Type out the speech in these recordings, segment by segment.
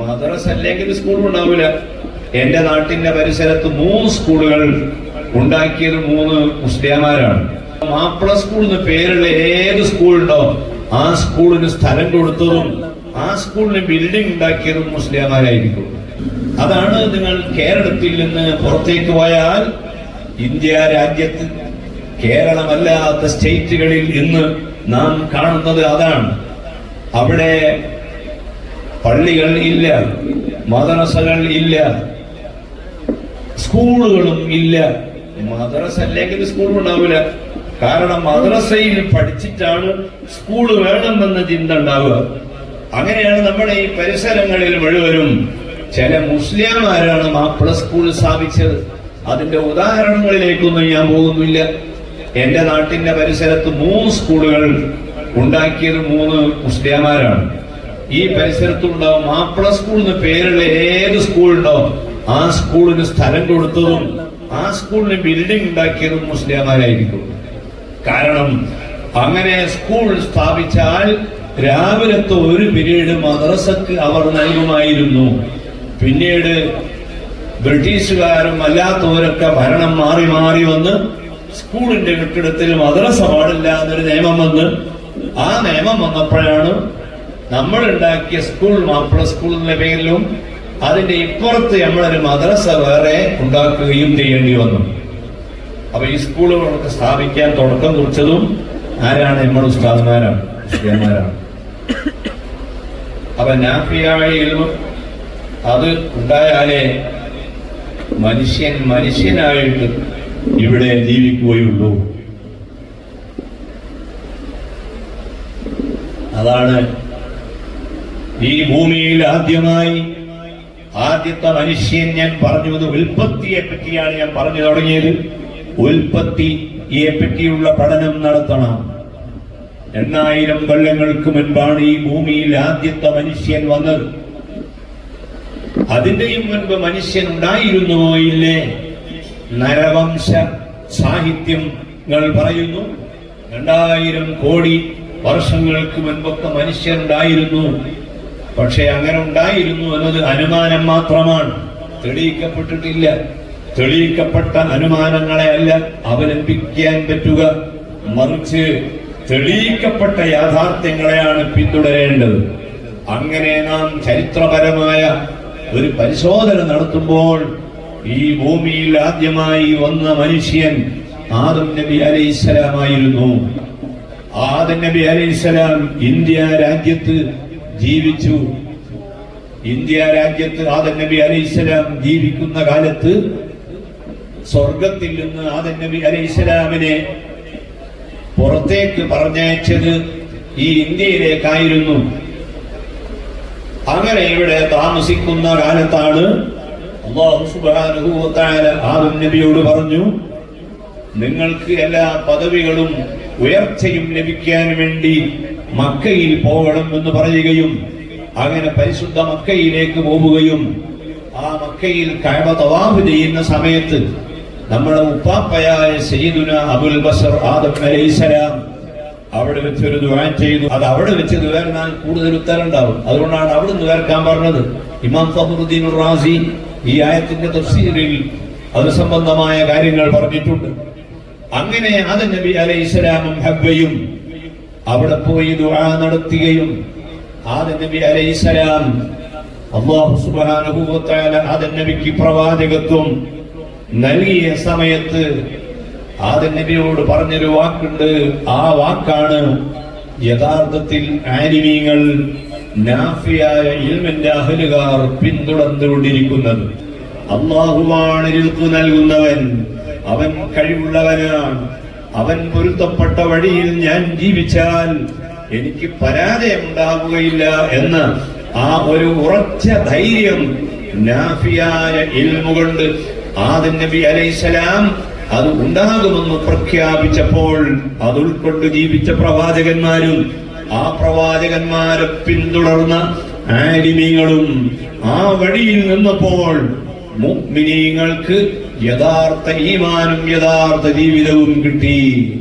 മദ്രസ അല്ലെങ്കിൽ സ്കൂൾ ഉണ്ടാവില്ല. എന്റെ നാട്ടിന്റെ പരിസരത്ത് മൂന്ന് സ്കൂളുകൾ ഉണ്ടാക്കിയത് മൂന്ന് മുസ്ലിംമാരാണ് മാപ്പിള സ്കൂൾ എന്ന് പേരുള്ള ഏത് സ്കൂൾ ഉണ്ടോ ആ സ്കൂളിന് സ്ഥലം കൊടുത്തതും ആ സ്കൂളിന് ബിൽഡിംഗ് ഉണ്ടാക്കിയതും മുസ്ലിംമാരായിരിക്കും അതാണ് നിങ്ങൾ കേരളത്തിൽ നിന്ന് പുറത്തേക്ക് പോയാൽ ഇന്ത്യ രാജ്യത്ത് കേരളമല്ലാത്ത സ്റ്റേറ്റുകളിൽ ഇന്ന് നാം കാണുന്നത് അതാണ്. അവിടെ പള്ളികൾ ഇല്ല മദ്രസകൾ ഇല്ല സ്കൂളുകളും ഇല്ല. മദ്രസ അല്ലെങ്കിൽ സ്കൂൾ ഉണ്ടാവില്ല. കാരണം മദ്രസയിൽ പഠിച്ചിട്ടാണ് സ്കൂൾ വേണമെന്ന ചിന്ത ഉണ്ടാവുക. അങ്ങനെയാണ് നമ്മുടെ ഈ പരിസരങ്ങളിൽ മുഴുവനും ചില മുസ്ലിംമാരാണ് മാപ്പിള സ്കൂൾ സ്ഥാപിച്ചത്. അതിന്റെ ഉദാഹരണങ്ങളിലേക്കൊന്നും ഞാൻ പോകുന്നില്ല. എന്റെ നാട്ടിന്റെ പരിസരത്ത് മൂന്ന് സ്കൂളുകൾ ഉണ്ടാക്കിയത് മൂന്ന് മുസ്ലിംമാരാണ്. ഈ പരിസരത്തുണ്ടാവും മാപ്പിള സ്കൂൾ എന്ന പേരുള്ള ഏത് സ്കൂൾ ഉണ്ടോ ആ സ്കൂളിന് സ്ഥലം കൊടുത്തതും ആ സ്കൂളിന് ബിൽഡിംഗ് ഉണ്ടാക്കിയതും മുസ്ലിംമാരായിരിക്കും. കാരണം അങ്ങനെ സ്കൂൾ സ്ഥാപിച്ചാൽ രാവിലത്തെ ഒരു പിരീഡ് മദ്രസക്ക് അവർ നൽകുമായിരുന്നു. പിന്നീട് ബ്രിട്ടീഷുകാരും അല്ലാത്തവരൊക്കെ ഭരണം മാറി മാറി വന്ന് സ്കൂളിന്റെ കെട്ടിടത്തിൽ മദ്രസ പാടില്ല എന്നൊരു നിയമം വന്ന് ആ നിയമം വന്നപ്പോഴാണ് നമ്മൾ ഉണ്ടാക്കിയ സ്കൂൾ മാപ്പിള സ്കൂൾ എന്ന പേരിലും അതിന്റെ ഇപ്പുറത്ത് നമ്മളൊരു മദ്രസ വേറെ ഉണ്ടാക്കുകയും ചെയ്യേണ്ടി വന്നു. അപ്പൊ ഈ സ്കൂളുകളൊക്കെ സ്ഥാപിക്കാൻ തുടക്കം കുറിച്ചതും ആരാണ് നമ്മൾ ഉസ്താദ്മാരാണ് അപ്പൊ നാഫിയായ അത് ഉണ്ടായാലേ മനുഷ്യൻ മനുഷ്യനായിട്ട് ഇവിടെ ജീവിക്കുകയുള്ളൂ. അതാണ് ഈ ഭൂമിയിൽ ആദ്യമായി ആദ്യത്തെ മനുഷ്യൻ ഞാൻ പറഞ്ഞത് ഉൽപ്പത്തിയെ പറ്റിയാണ് ഞാൻ പറഞ്ഞു തുടങ്ങിയത്. ഉൽപ്പത്തിയെ പറ്റിയുള്ള പഠനം നടത്തണം. എണ്ണായിരം കൊല്ലങ്ങൾക്ക് മുൻപാണ് ഈ ഭൂമിയിൽ ആദ്യത്തെ മനുഷ്യൻ വന്നത്. അതിന്റെയും മുൻപ് മനുഷ്യൻ ഉണ്ടായിരുന്നോ ഇല്ലേ? നരവംശ സാഹിത്യങ്ങൾ പറയുന്നു. രണ്ടായിരം കോടി വർഷങ്ങൾക്ക് മുൻപൊക്കെ മനുഷ്യരുണ്ടായിരുന്നു പക്ഷെ അങ്ങനെ ഉണ്ടായിരുന്നു എന്നത് അനുമാനം മാത്രമാണ്. തെളിയിക്കപ്പെട്ടിട്ടില്ല. തെളിയിക്കപ്പെട്ട അനുമാനങ്ങളെ അല്ല അവലംബിക്കാൻ പറ്റുക. മറിച്ച് തെളിയിക്കപ്പെട്ട യാഥാർത്ഥ്യങ്ങളെയാണ് പിന്തുടരേണ്ടത്. അങ്ങനെ നാം ചരിത്രപരമായ ഒരു പരിശോധന നടത്തുമ്പോൾ ഈ ഭൂമിയിൽ ആദ്യമായി വന്ന മനുഷ്യൻ ആദം നബി അലൈഹിസ്സലാമായിരുന്നു ആദം നബി അലൈഹിസ്സലാം ഇന്ത്യ രാജ്യത്ത് ജീവിച്ചു. ഇന്ത്യ രാജ്യത്ത് ആദൻ നബി അലൈഹിസ്സലാം ജീവിക്കുന്ന കാലത്ത് സ്വർഗത്തിൽ നിന്ന് ആദൻ നബി അലൈഹിസ്സലാമിനെ പുറത്തേക്ക് പറഞ്ഞയച്ചത് ഈ ഇന്ത്യയിലേക്കായിരുന്നു. അങ്ങനെ ഇവിടെ താമസിക്കുന്ന കാലത്താണ് ആദം നബിയോട് പറഞ്ഞു നിങ്ങൾക്ക് എല്ലാ പദവികളും ഉയർച്ചയും ലഭിക്കാൻ വേണ്ടി മക്കയിൽ പോകണം എന്ന് പറയുകയും അങ്ങനെ പരിശുദ്ധ മക്കയിലേക്ക് പോവുകയും ആ മക്കയിൽ കഴവ തവാഫ് ചെയ്യുന്ന സമയത്ത് നമ്മുടെ ഉപ്പാപ്പയായ സയ്യിദുന അബുൽ ബസർ ആദം അലൈസലാം അവിടെ വെച്ച് ഒരു ദുരാൻ ചെയ്തു. അത് അവിടെ വെച്ച് ദുരാൻ കൂടുതൽ ഉത്തരം ഉണ്ടാവും. അതുകൊണ്ടാണ് അവിടെ ദുആർക്കാൻ പറഞ്ഞത്. ഇമാം ഫഹറുദ്ദീൻ റാസി ഈ ആയത്തിന്റെ തഫ്സീറിൽ അത് സംബന്ധമായ കാര്യങ്ങൾ പറഞ്ഞിട്ടുണ്ട്. അങ്ങനെ അത് നബി അലൈഹി സ്വലാമും ഹബ്ബയും അവിടെ പോയി ദുആ നടത്തുകയും ആദ നബി അലൈഹി സ്വലാം വ തആല ആദ നബിക്ക് പ്രവാചകത്വം നൽകിയ സമയത്ത് ആദ നബിയോട് പറഞ്ഞൊരു വാക്കുണ്ട്. ആ വാക്കാണ് യഥാർത്ഥത്തിൽ ആലിമീങ്ങൾ നാഫിയായ ഇൽമിന്റെ അഹലുകാർ പിന്തുടർന്നുകൊണ്ടിരിക്കുന്നത്. അള്ളാഹുവാണ് നൽകുന്നവൻ. അവൻ കഴിവുള്ളവനാണ്. അവൻ പൊരുത്തപ്പെട്ട വഴിയിൽ ഞാൻ ജീവിച്ചാൽ എനിക്ക് പരാജയം ഉണ്ടാവുകയില്ല എന്ന് ആ ഒരു ഉറച്ച ധൈര്യം നാഫിയായ ഇൽമുകൊണ്ട് ആദി നബി അലൈസലാം അത് ഉണ്ടാകുമെന്ന് പ്രഖ്യാപിച്ചപ്പോൾ അത് ഉൾക്കൊണ്ട് ജീവിച്ച പ്രവാചകന്മാരും ആ പ്രവാചകന്മാരെ പിന്തുടർന്ന ആലിമീങ്ങളും ആ വഴിയിൽ നിന്നപ്പോൾ മുഅ്മിനീങ്ങൾക്ക് യഥാർത്ഥ ഈമാനും യഥാർത്ഥ ജീവിതവും കിട്ടി.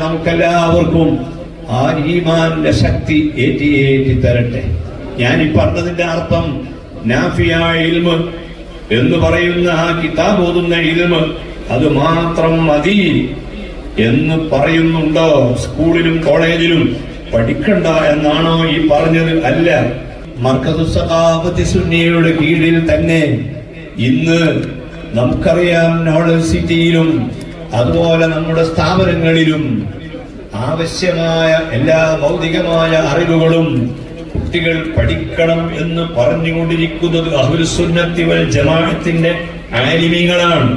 നമുക്കെല്ലാവർക്കും ആ ഈമാന്റെ ശക്തി ഏറ്റി ഏറ്റി തരട്ടെ. ഞാൻ ഈ പറഞ്ഞതിന്റെ അർത്ഥം നാഫിയായ എന്ന് പറയുന്ന ആ കിതാബ് ഓതുന്ന ഇൽമ് അത് മാത്രം മതി എന്ന് പറയുന്നുണ്ടോ? സ്കൂളിലും കോളേജിലും പഠിക്കണ്ട എന്നാണോ ഈ പറഞ്ഞത്? അല്ല. മർക്കതു സഖാഫത്തി സുന്നിയുടെ കീഴിൽ തന്നെ ഇന്ന് നമുക്കറിയാം നോളജ് സിറ്റിയിലും അതുപോലെ നമ്മുടെ സ്ഥാപനങ്ങളിലും ആവശ്യമായ എല്ലാ ഭൗതികമായ അറിവുകളും കുട്ടികൾ പഠിക്കണം എന്ന് പറഞ്ഞുകൊണ്ടിരിക്കുന്നത് അഹുൽസുന്നത്തി വൽ ജമാഅത്തിന്റെ ആലിമീങ്ങളാണ്.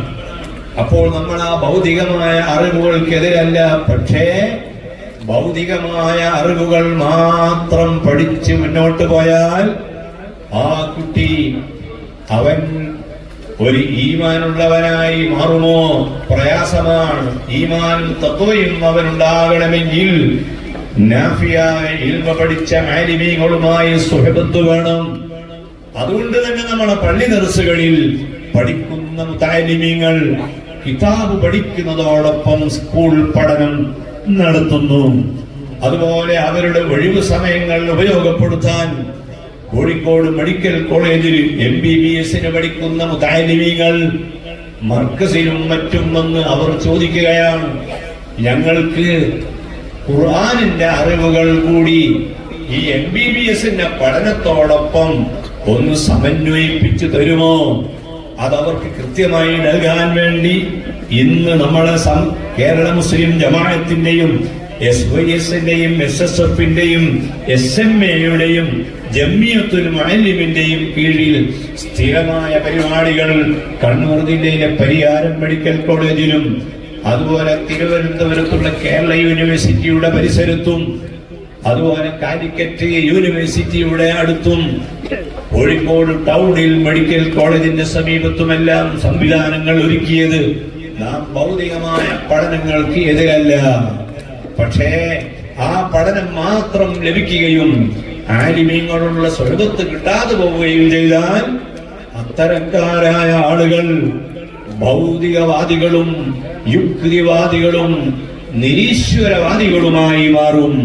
അപ്പോൾ നമ്മൾ ആ ഭൗതികമായ അറിവുകൾക്കെതിരല്ല പക്ഷേ ഭൗതികമായ അറിവുകൾ മാത്രം പഠിച്ച് മുന്നോട്ട് പോയാൽ ആ കുട്ടി അവൻ ഒരു ഈമാനുള്ളവനായി മാറുമോ? പ്രയാസമാണ്. ഈമാനും തത്വയും അവനുണ്ടാകണമെങ്കിൽ പഠിച്ച ആലിമീങ്ങളുമായി സുഹൃത്ത് വേണം. അതുകൊണ്ട് തന്നെ നമ്മുടെ പള്ളി ദർസുകളിൽ പഠിക്കുന്ന താലിമീങ്ങൾ കിതാബ് പഠിക്കുന്നതോടൊപ്പം സ്കൂൾ പഠനം നടത്തുന്നു. അതുപോലെ അവരുടെ ഒഴിവ് സമയങ്ങൾ ഉപയോഗപ്പെടുത്താൻ കോഴിക്കോട് മെഡിക്കൽ കോളേജിൽ എം ബി ബി എസിന് പഠിക്കുന്ന മുതാലിമികൾ മർക്കസിലും മറ്റും വന്ന് അവർ ചോദിക്കുകയാണ്. ഞങ്ങൾക്ക് ഖുർആാനിന്റെ അറിവുകൾ കൂടി ഈ എം ബി ബി എസിന്റെ പഠനത്തോടൊപ്പം ഒന്ന് സമന്വയിപ്പിച്ചു തരുമോ? അതവർക്ക് കൃത്യമായി നൽകാൻ വേണ്ടി ഇന്ന് നമ്മളെ കേരള മുസ്ലിം ജമാഅത്തിന്റെയും എസ് വൈ എസിന്റെയും എസ് എസ് എഫിന്റെയും എസ് എം എയുടെയും ജമ്മിയത്തുൽ മുഅല്ലിമിന്റെയും കീഴിൽ സ്ഥിരമായ പരിപാടികൾ കണ്ണൂർ ജില്ലയിലെ പരിയാരം മെഡിക്കൽ കോളേജിലും അതുപോലെ തിരുവനന്തപുരത്തുള്ള കേരള യൂണിവേഴ്സിറ്റിയുടെ പരിസരത്തും അതുപോലെ കാലിക്കറ്റ് യൂണിവേഴ്സിറ്റിയുടെ അടുത്തും കോഴിക്കോട് ടൗണിൽ മെഡിക്കൽ കോളേജിന്റെ സമീപത്തുമെല്ലാം സംവിധാനങ്ങൾ ഒരുക്കിയത് നാം ഭൗതികമായ പഠനങ്ങൾക്ക് എതിരല്ല. പക്ഷേ ആ പഠനം മാത്രം ലഭിക്കുകയും ആലിമീങ്ങളുള്ള സ്വർഗത്ത് കിട്ടാതെ പോവുകയും ചെയ്താൽ അത്തരക്കാരായ ആളുകൾ ഭൗതികവാദികളും യുക്തിവാദികളും നിരീശ്വരവാദികളുമായി മാറും.